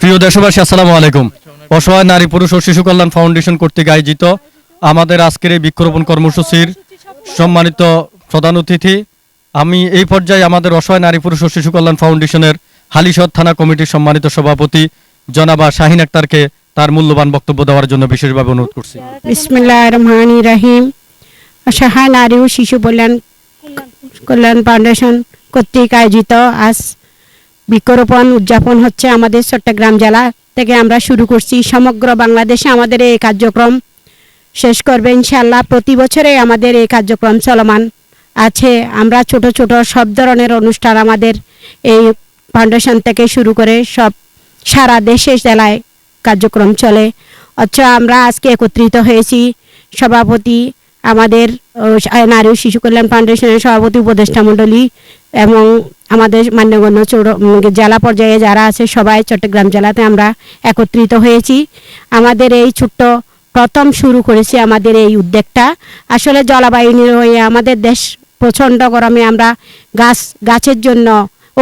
প্রিয় দেশবাসী, আসসালামু আলাইকুম। অসহায় নারী, পুরুষ ও শিশু কল্যাণ ফাউন্ডেশন কর্তৃক আয়োজিত আমাদের আজকের এই বৃক্ষরোপণ কর্মসূচির সম্মানিত প্রধান অতিথি। আমি এই পর্যায়ে আমাদের অসহায় নারী, পুরুষ ও শিশু কল্যাণ ফাউন্ডেশনের হালিশহর থানা কমিটির সম্মানিত সভাপতি জনাবা শাহিন আক্তারকে তার মূল্যবান বক্তব্য দেওয়ার জন্য বিশেষভাবে অনুরোধ করছি। অসহায় নারী ও শিশু কল্যাণ কল্যাণ ফাউন্ডেশন কর্তৃক আয়োজিত আজ বৃক্ষরোপণ উদযাপন হচ্ছে আমাদের চট্টগ্রাম জেলা থেকে আমরা শুরু করছি সমগ্র বাংলাদেশে আমাদের এই কার্যক্রম। শেষ করবে ইনশাআল্লাহ প্রতি বছরে আমাদের এই কার্যক্রম চলমান। আছে, আমরা ছোট ছোট সব ধরনের অনুষ্ঠান আমাদের এই ফাউন্ডেশন থেকে শুরু করে সব সারা দেশে জেলায় কার্যক্রম চলে। অথচ আমরা আজকে একত্রিত হয়েছি সভাপতি আমাদের নারী শিশু কল্যাণ ফাউন্ডেশনের সভাপতি উপদেষ্টা মণ্ডলী এবং আমাদের মান্যগণ্য চৌর জেলা পর্যায়ে যারা আছে, সবাই চট্টগ্রাম জেলাতে আমরা একত্রিত হয়েছি। আমাদের এই ছোট্ট প্রথম শুরু করেছি আমাদের এই উদ্যোগটা। আসলে জলবায়ু নির্ভয়ে আমাদের দেশ প্রচণ্ড গরমে আমরা গাছ, গাছের জন্য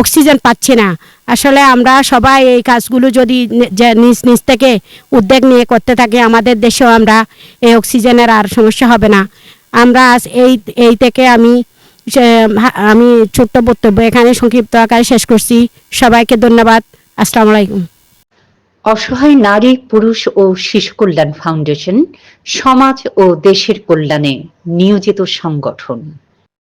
অক্সিজেন পাচ্ছি না। আসলে আমরা সবাই এই কাজগুলো যদি নিজ নিজ থেকে উদ্যোগ নিয়ে করতে থাকি, আমাদের দেশেও আমরা এই অক্সিজেনের আর সমস্যা হবে না। আমরা এই এই থেকে আমি আমি ছোট্ট বক্তব্য এখানে সংক্ষিপ্ত আকারে শেষ করছি। সবাইকে ধন্যবাদ। আসসালামু আলাইকুম। অসহায় নারী, পুরুষ ও শিশু কল্যাণ ফাউন্ডেশন, সমাজ ও দেশের কল্যাণে নিয়োজিত সংগঠন।